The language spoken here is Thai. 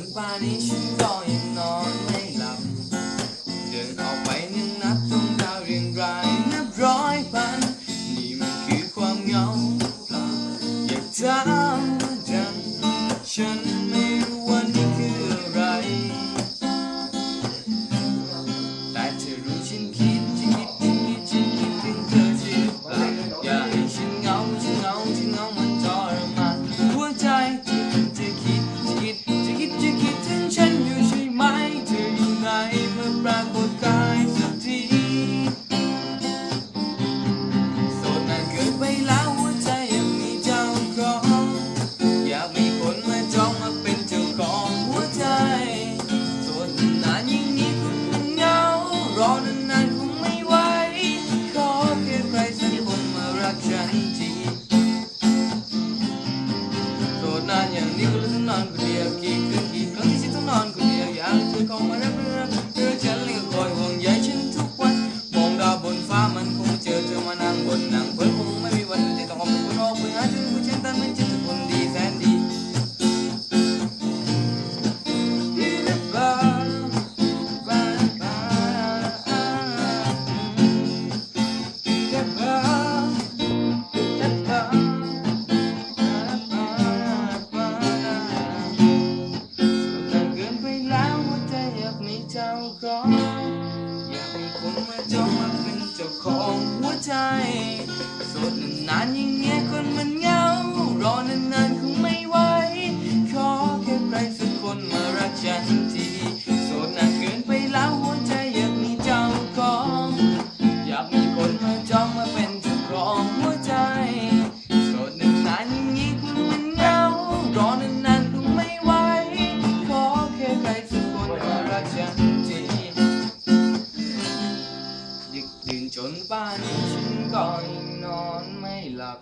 นป่านนี้ฉันก็ยังนอนไม่หลับ เดินออกไปนั้นนับดวงดาวเรียงรายนับร้อยพัน นี่มันคือความเหงาเปล่าอยากถามว่าดังฉัน on my ครองอยากให้คนมาจองมาเป็นเจ้าของหัวใจ โสดนานๆอย่งเงี้ยคนมันเงารอนาน ถึงจนป่านฉันก็ยังนอนไม่หลับ